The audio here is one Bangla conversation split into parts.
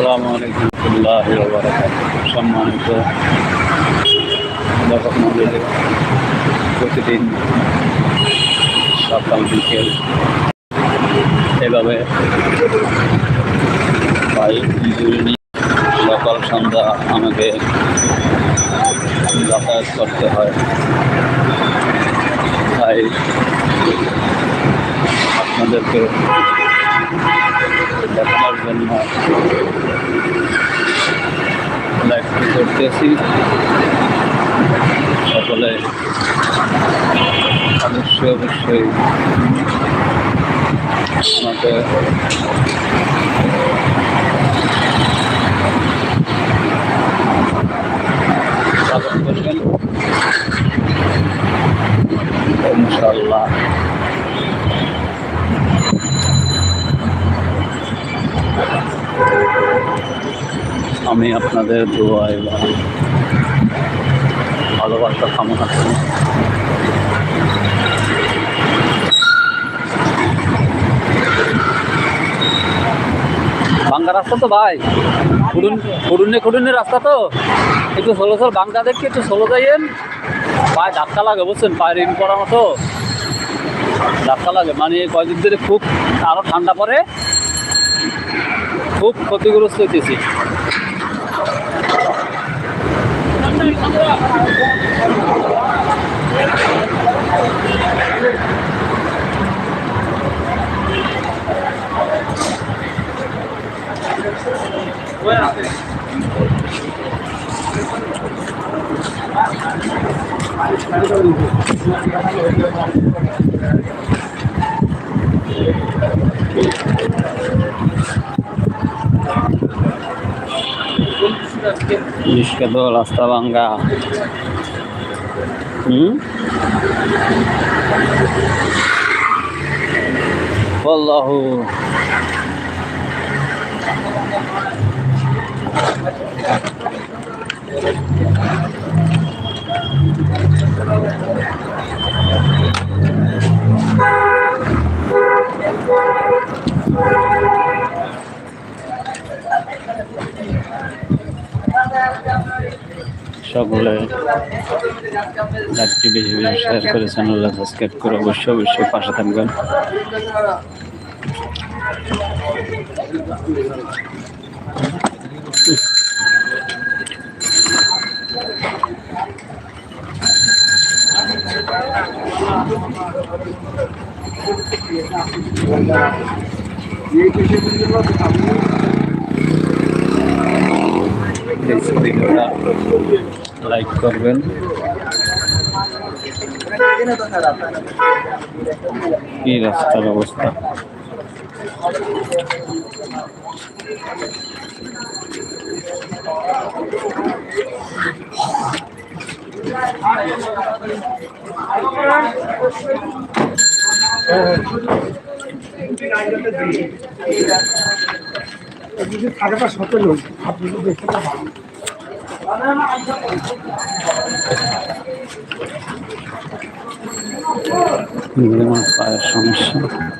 আসসালামু আলাইকুম রহমতুল্লাহ সম্মানিত দর্শক মন্ডলী, প্রতিদিন সকাল বিকেল এভাবে ইউনি সকাল সন্ধ্যা আমাকে যাতায়াত করতে হয়। তাই আপনাদেরকে দেখানোর জন্য লাইভটি করতেছি সকলে অবশ্যই অবশ্যই আমাকে সাপোর্ট করবেন ইনশাল্লাহ আমি আপনাদের দোয়া এবং ভালোবাসা কামনা করি বাঙ্গা রাস্তা তো ভাই। খুডুন খুডুনে খুডুনের রাস্তা তো। একটু ষোলো ষোলো বাঙ্গা দেখে, একটু ষোলো যাইয়েন। পায়ে ধাক্কা লাগে, বুঝছেন? পায়ের রিং করার মতো। ধাক্কা লাগে। মানে কয়দিন ধরে খুব আরও ঠান্ডা পড়ে। খুব ক্ষতিগ্রস্ত হইতেছি। জিনিসকে তো রাস্তা ভাঙ্গা হুম والله সকলে লাইভটি বেশি বেশি শেয়ার করে চ্যানেলটা সাবস্ক্রাইব করে অবশ্যই অবশ্যই পাশে থাকবেন। প্লিজ ভিডিওটা লাইক করবেন। কি রাস্তার অবস্থা? সাড়ে পাঁচ সতেরো আপনি তো দেখতে পাবেন পায়ের সমস্যা।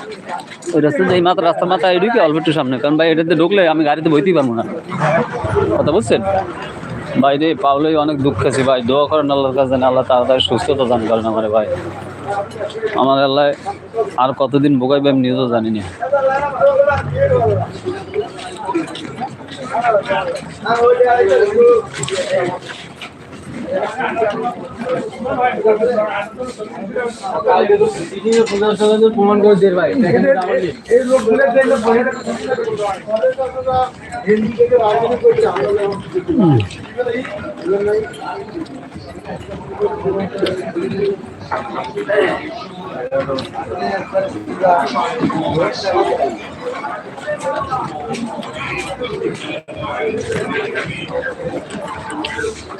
ওই রাস্তা যে মাথা রাস্তার মাথায় ঢুকে অল্প একটু সামনে। কারণ ভাই এটাতে ঢুকলে আমি গাড়িতে বইতেই পারব না। কথা বুঝছেন? ভাই রে পাওলেই অনেক দুঃখ আছে ভাই। দোয়া করেন আল্লাহর কাছে আল্লাহ তাড়াতাড়ি সুস্থতা দান করেন আমার ভাই। আমার আল্লাহ আর কতদিন বোকাইবে আমি নিজেও জানি না প্রমাণ করে দিয়ে ভাই এই লোকগুলোর জন্য বলে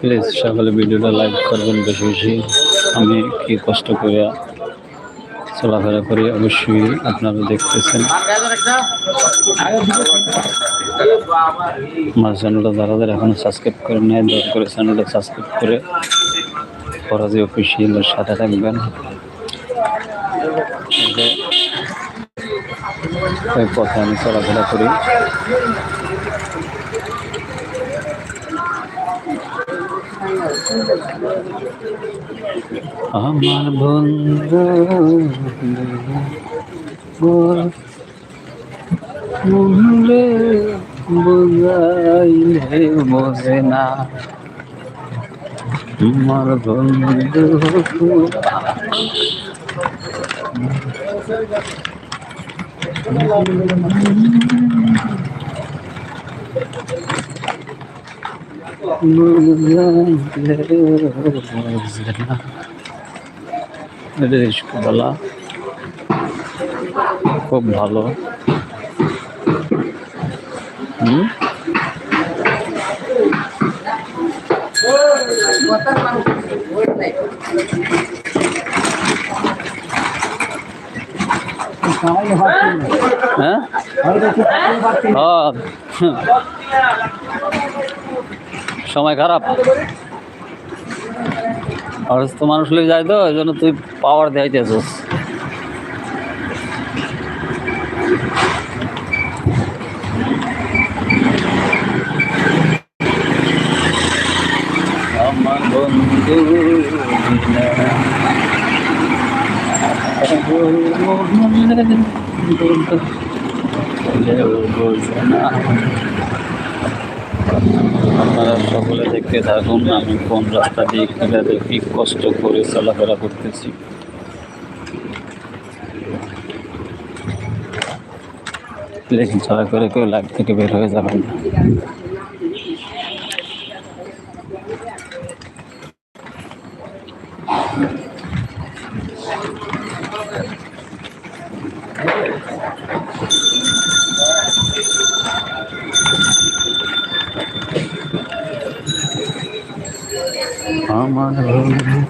প্লিজ সকালে ভিডিওটা লাইক করবেন বেশি বেশি। আমি কি কষ্ট করে চলাফেরা করি, অবশ্যই আপনারা দেখতেছেন। আমার চ্যানেলটা যারা যারা এখনও সাবস্ক্রাইব করেন নাই, দয়া করে চ্যানেলটা সাবস্ক্রাইব করে ফরাজি অফিসিয়ালের সাথে থাকবেন। এই পথে আমি চলাফেরা করি। আমার বন্ধু মনলে বোঝাইলে বোঝে না। আমার বন্ধু বুঝাইলে বোঝে না রেশকুবালা খুব ভালো হুম হ্যাঁ হ্যাঁ। সময় খারাপ। অসুস্থ মানুষ লই যায় তো এই জন্য তুই পাওয়ার দেখাইতেছিস আমার বন্ধু আপনারা সকলে দেখতে থাকুন, আমি কোন রাস্তা দিয়ে কীভাবে কি কষ্ট করে চলাফেরা করতেছি। প্লিজ দয়া করে কেউ লাইভ থেকে বের হয়ে যাবেন না।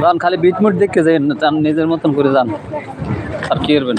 যান, খালি বিটমুট দেখতে যাই যান, নিজের মতন করে যান আর কি করবেন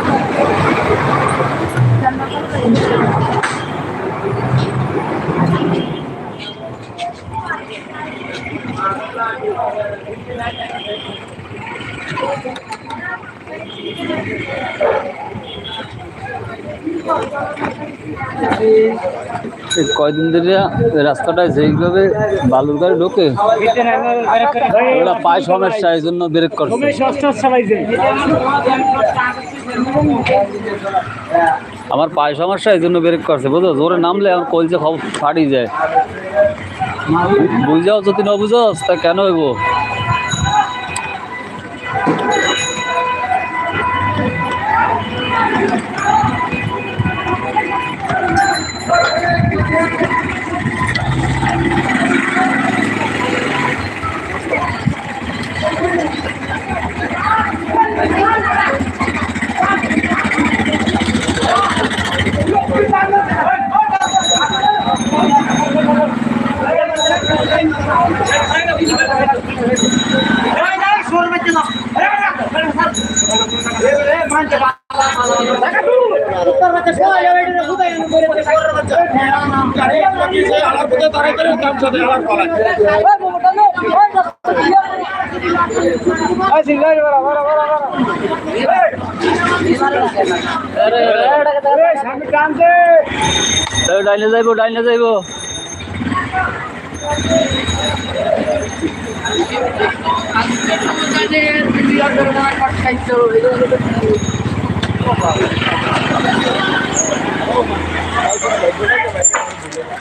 কয়দিন ধরে রাস্তাটায় যেইভাবে বালুর গাড়ি ঢোকে, ওরা পায় সমস্যা এই জন্য ব্রেক করছে। আমার পায়ে সমস্যা এই জন্য ব্রেক করছে। বুঝো, জোরে নামলে আমার কলজে খবর ফাটি যায়। বুঝাও যদি না বুঝোস তা কেন হইব? ডাইনে যাইব ডাইনে যাইব একদিন বুঝবেন হুম ওই যে ওই ওটা আশি টাকা কইয়া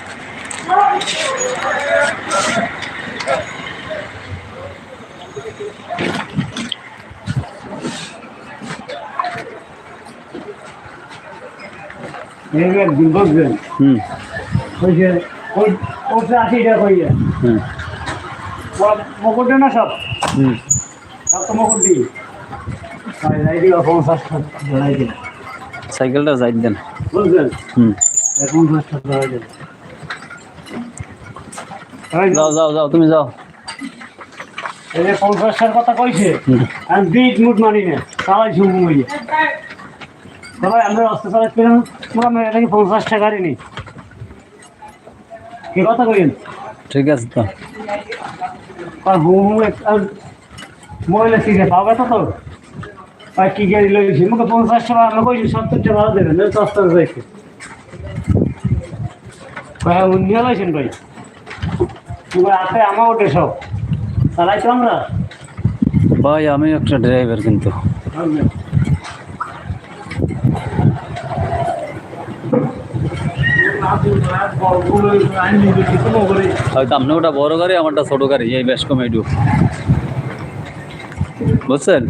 হুম। মকরটা না সব? হুম। সব তো মকর দিই। সাইকেলটা যাই দেন। বুঝলেন হুম। দিন। যাও যাও যাও তুমি যাও। এই যে পঞ্চাশ টাকার কথা কইছে। আমি বিট মুট মানি না সবাই ঝুমু হইয়া সবাই আমরা রাস্তা চালাচ্ছিলাম পুরো আমি এটাকে পঞ্চাশ টাকারই নি? কি কথা কইন ঠিক আছে তো। আর হুম হুম এক- আর মহিলা সিটে পাবে তো তো? আর কি গাড়ি লইছি মুখে পঞ্চাশ টাকা আমি কইছি সত্তর টাকা ভাড়া দেবেন না সস্তা হয়েছে ভাই উন্নিয়া লইছেন ভাই? তোমার চালাইছো আমরা? ভাই আমি একটা ড্রাইভার কিন্তু। হয়তো আপনি ওটা বড় গাড়ি আমারটা ছোট গাড়ি এই বেশ কমেডু বুঝছেন?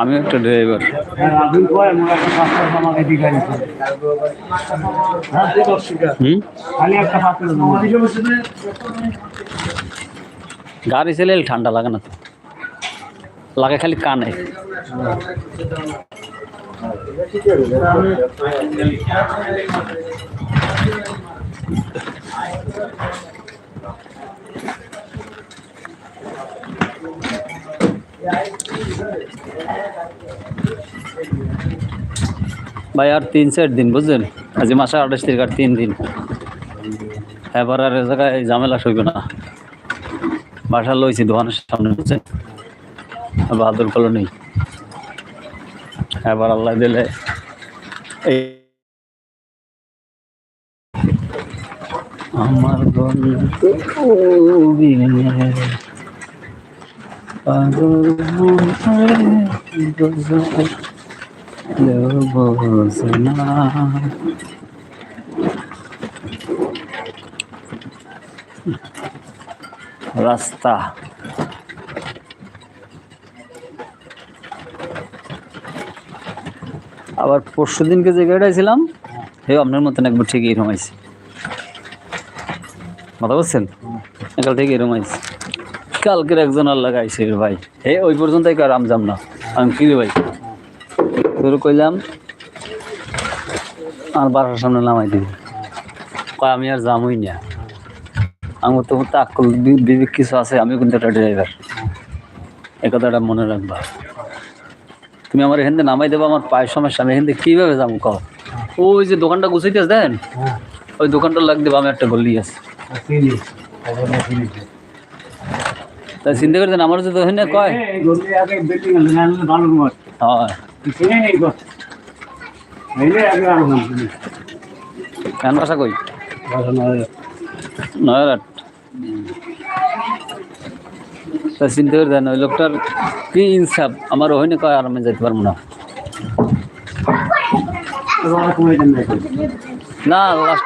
আমি একটা ড্রাইভার গাড়ি চালালে ঠান্ডা লাগে না লাগে খালি কানে। ভাই, আর তিন চার দিন, বুঝলেন? আজ মাসে আঠাশ তারিখ, আর তিন দিন। এবার আর জায়গায় ঝামেলা সইবে না। বাসা লইছি দোকানের সামনে, বুঝছেন? বাহাদুর কলোনি। এবার আল্লাহ দিলে আমার বন্ধু বিনে পাগল মনে বোঝে না রাস্তা। আবার পরশু দিনকে যে গাড়িটা ছিলাম হে আপনার মতন একবার ঠিক এরকম আইসি কথা বলছেন? কাল থেকে এরকম আইসি কালকের একজন আর লাগাইছে রে ভাই। হে ওই পর্যন্তই কার আমজাম না। আমি কি ভাই? তোর কইলাম আর বাসার সামনে নামাই দিবি। কয় আমি আর যামই না। আমার তো বি- বিবেক কিছু আছে আমি কিন্তু একটা ড্রাইভার এ কথাটা মনে রাখবা। তুমি আমার এখান থেকে নামাই দেবো আমার পায়ের সমস্যা আমি এখান থেকে কীভাবে যাব কও? ওই যে দোকানটা গুছাইতেছ দেন? ওই দোকানটা লাগ দেবো আমি একটা গল্লি আছে। তাই চিন্তা করতেন আমার যদি ওখানে কয়? কেন বাসা। কই? বাসা নয় নয়ারহাট তা চিন্তা করে দেন ওই লোকটার কি ইনসাফ? আমার ওখানে কয় আর আমি যেতে পারব না। না লাস্টে